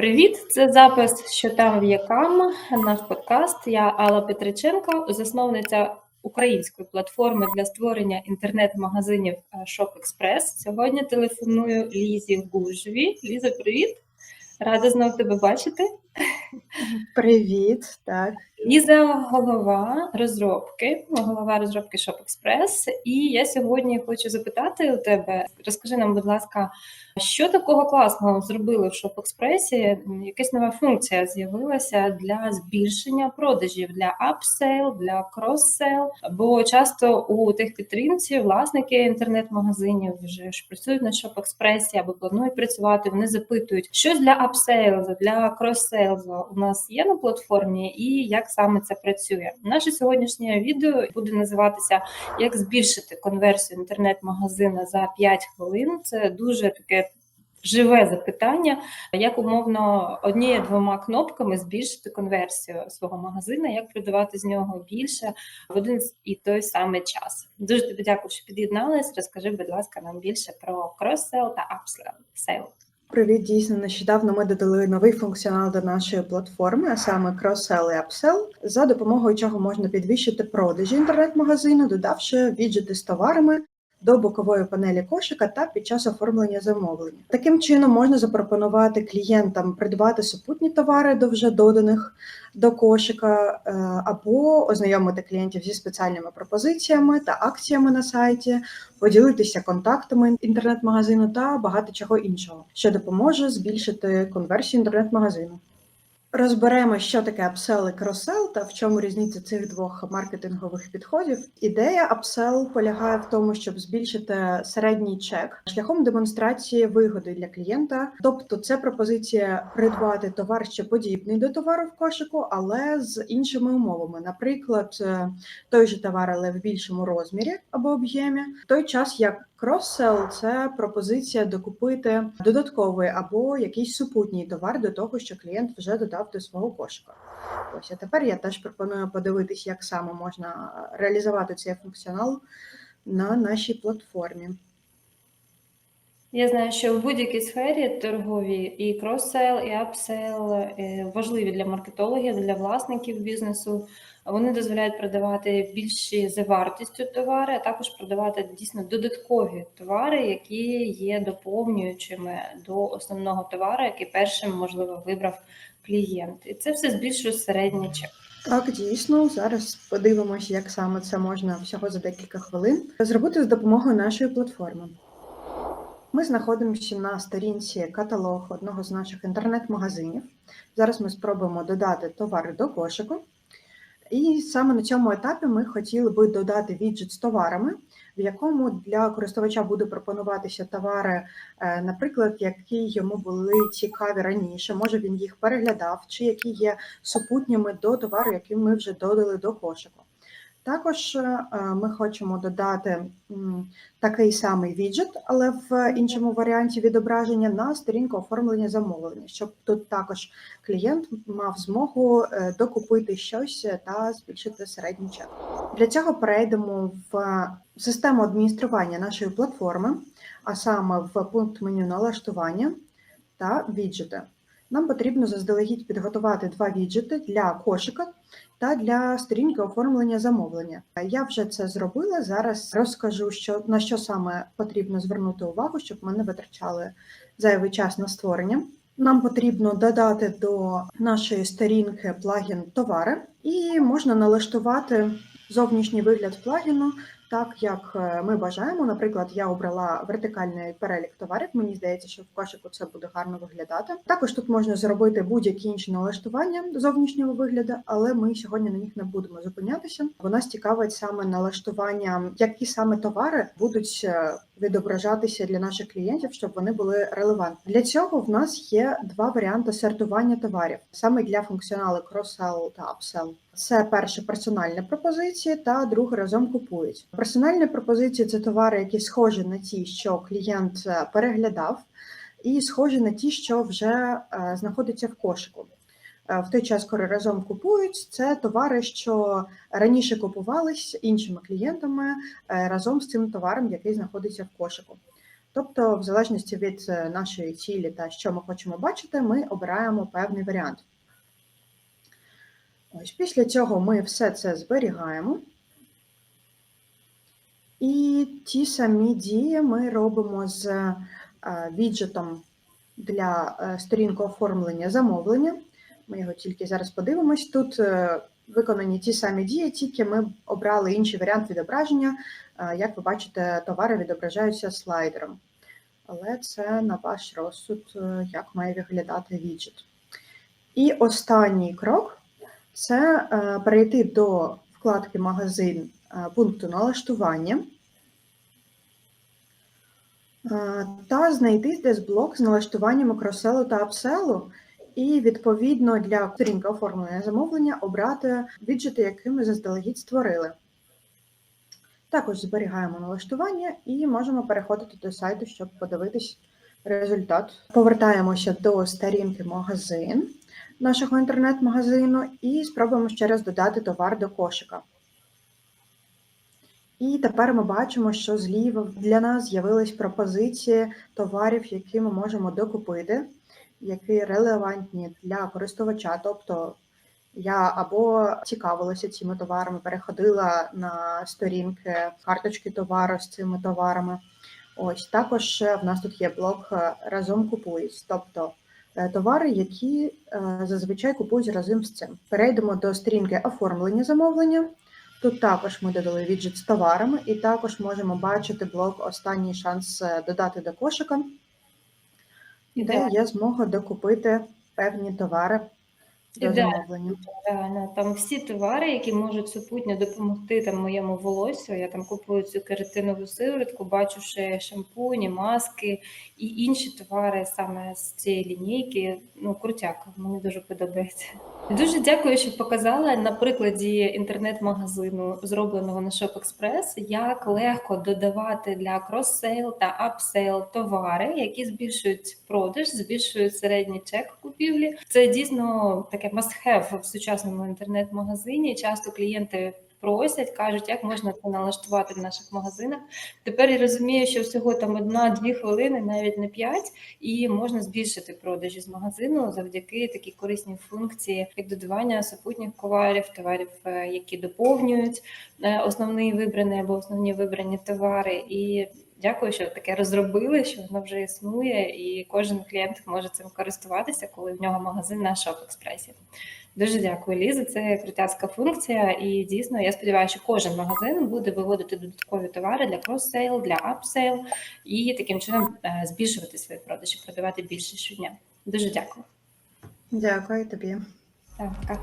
Привіт! Це запис що там в якам наш подкаст. Я Алла Петриченко, засновниця української платформи для створення інтернет-магазинів е, Shop Express. Сьогодні телефоную Лізі Гужві. Ліза, привіт! Рада знову тебе бачити. Привіт, так. Ліза голова розробки, голова розробки Shop Express. І я сьогодні хочу запитати у тебе: розкажи нам, будь ласка, що такого класного зробили в Shop Express? Якась нова функція з'явилася для збільшення продажів для апсейл, для кроссейл. Бо часто у тих підтримців власники інтернет-магазинів вже ж працюють на Shop Express або планують працювати. Вони запитують, що для апсейлзу, для кросселзу у нас є на платформі, і як саме це працює. Наше сьогоднішнє відео буде називатися Як збільшити конверсію інтернет-магазина за 5 хвилин. Це дуже таке. Живе запитання, як умовно однією-двома кнопками збільшити конверсію свого магазину, як продавати з нього більше в один і той самий час. Дуже тобі дякую, що під'єдналась. Розкажи, будь ласка, нам більше про крос-сел та апсейл. Привіт, дійсно, нещодавно ми додали новий функціонал до нашої платформи, а саме Cross-Sell і Upsell, за допомогою чого можна підвищити продажі інтернет-магазину, додавши віджити з товарами до бокової панелі кошика та під час оформлення замовлення. Таким чином можна запропонувати клієнтам придбати супутні товари до вже доданих до кошика, е, або ознайомити клієнтів зі спеціальними пропозиціями та акціями на сайті, поділитися контактами інтернет-магазину та багато чого іншого, що допоможе збільшити конверсію інтернет-магазину. Розберемо, що таке апсел і кросел та в чому різниця цих двох маркетингових підходів. Ідея апсел полягає в тому, щоб збільшити середній чек шляхом демонстрації вигоди для клієнта. Тобто, це пропозиція придбати товар, що подібний до товару в кошику, але з іншими умовами. Наприклад, е, той же товар, але в більшому розмірі або об'ємі, в той час як Кросел це пропозиція докупити додатковий або якийсь супутній товар до того, що клієнт вже додав до свого кошика. Ось а тепер я теж пропоную подивитись, як саме можна реалізувати цей функціонал на нашій платформі. Я знаю, що в будь-якій сфері торгові і кросел, і апсейл важливі для маркетологів, для власників бізнесу. Вони дозволяють продавати більші за вартістю товари, а також продавати дійсно додаткові товари, які є доповнюючими до основного товару, який першим можливо вибрав клієнт. І це все збільшує середній чек. Так, дійсно, зараз подивимося, як саме це можна всього за декілька хвилин зробити з допомогою нашої платформи. Ми знаходимося на сторінці каталог одного з наших інтернет-магазинів. Зараз ми спробуємо додати товари до кошику. І саме на цьому етапі ми хотіли би додати віджит з товарами, в якому для користувача буде пропонуватися товари, е, наприклад, які йому були цікаві раніше. Може він їх переглядав, чи які є супутніми до товару, який ми вже додали до кошику. Також е, ми хочемо додати такий самий віджит, але в іншому варіанті відображення на сторінку оформлення замовлення, щоб тут також клієнт мав змогу е, докупити щось та збільшити середній чек. Для цього перейдемо в систему адміністрування нашої платформи, а саме в пункт меню налаштування та віджити. Нам потрібно заздалегідь підготувати два віджити для кошика та для сторінки оформлення замовлення. Я вже це зробила. Зараз розкажу, що на що саме потрібно звернути увагу, щоб ми не витрачали зайвий час на створення. Нам потрібно додати до нашої сторінки плагін товари, і можна налаштувати зовнішній вигляд плагіну так, як е, ми бажаємо. Наприклад, я обрала вертикальний перелік товарів. Мені здається, що в кошику це буде гарно виглядати. Також тут можна зробити будь-які інші налаштування зовнішнього вигляду, але ми сьогодні на них не будемо зупинятися. Бо нас цікавить саме налаштування, які саме товари будуть е, відображатися для наших клієнтів, щоб вони були релевантні. Для цього в нас є два варіанти сортування товарів саме для функціоналу cross-sell та upsell. Це перше персональні пропозиції, та друге разом купують. Персональні пропозиції це товари, які схожі на ті, що клієнт е, переглядав, і схожі на ті, що вже е, знаходяться в кошику. Е, в той час, коли разом купують, це товари, що раніше купувались іншими клієнтами разом з цим товаром, який знаходиться в кошику. Тобто, в залежності від е, нашої цілі та що ми хочемо бачити, ми обираємо певний варіант. Ось після цього ми все це зберігаємо. І ті самі дії ми робимо з е, віджитом для е, сторінки оформлення замовлення. Ми його тільки зараз подивимось. Тут е, виконані ті самі дії, тільки ми обрали інший варіант відображення. Е, Як ви бачите, товари відображаються слайдером. Але це на ваш розсуд, е, як має виглядати віджит. І останній крок це перейти до вкладки Магазин пункту налаштування та знайти десь блок з налаштуваннями кроселу та апселу, і відповідно для сторінки оформлення замовлення обрати віджити, які ми заздалегідь створили. Також зберігаємо налаштування і можемо переходити до сайту, щоб подивитись результат. Повертаємося до сторінки магазин нашого інтернет-магазину і спробуємо ще раз додати товар до кошика. І тепер ми бачимо, що зліва для нас з'явились пропозиції товарів, які ми можемо докупити, які релевантні для користувача. Тобто я або цікавилася цими товарами, переходила на сторінки карточки товару з цими товарами. Ось також е, в нас тут є блок е, разом купують, тобто е, товари, які зазвичай купують разом з цим. Перейдемо до сторінки оформлення замовлення. Тут також ми додали віджит з товарами, і також можемо бачити блок Останній шанс додати до кошика, де є змога докупити певні товари замовлення. Реально, там всі товари, які можуть супутньо допомогти там моєму волосю. Я там купую цю кератинову сиворотку, бачу ще шампуні, маски і інші товари саме з цієї лінійки. Ну, крутяк, мені дуже подобається. Дуже дякую, що показала на прикладі інтернет-магазину, зробленого на Shop Express, як легко додавати для крос-сейл та апсейл товари, які збільшують продаж, збільшують середній чек купівлі. Це дійсно таке must-have в сучасному інтернет-магазині. Часто клієнти просять, кажуть, як можна це налаштувати в наших магазинах. Тепер я розумію, що всього там одна-дві хвилини, навіть не п'ять, і можна збільшити продажі з магазину завдяки такій корисній функції, як додавання супутніх товарів, товарів, е, які доповнюють е, основний вибраний або основні вибрані товари. І дякую, що таке розробили, що воно вже існує, і кожен клієнт може цим користуватися, коли в нього магазин на Shop Експресі. Дуже дякую, Ліза. Це крутяцька функція, і дійсно я сподіваюся, що кожен магазин буде виводити додаткові товари для крос-сейл, для апсейл і таким чином е, збільшувати свої продажі, продавати більше щодня. Дуже дякую. Дякую тобі. Так, пока.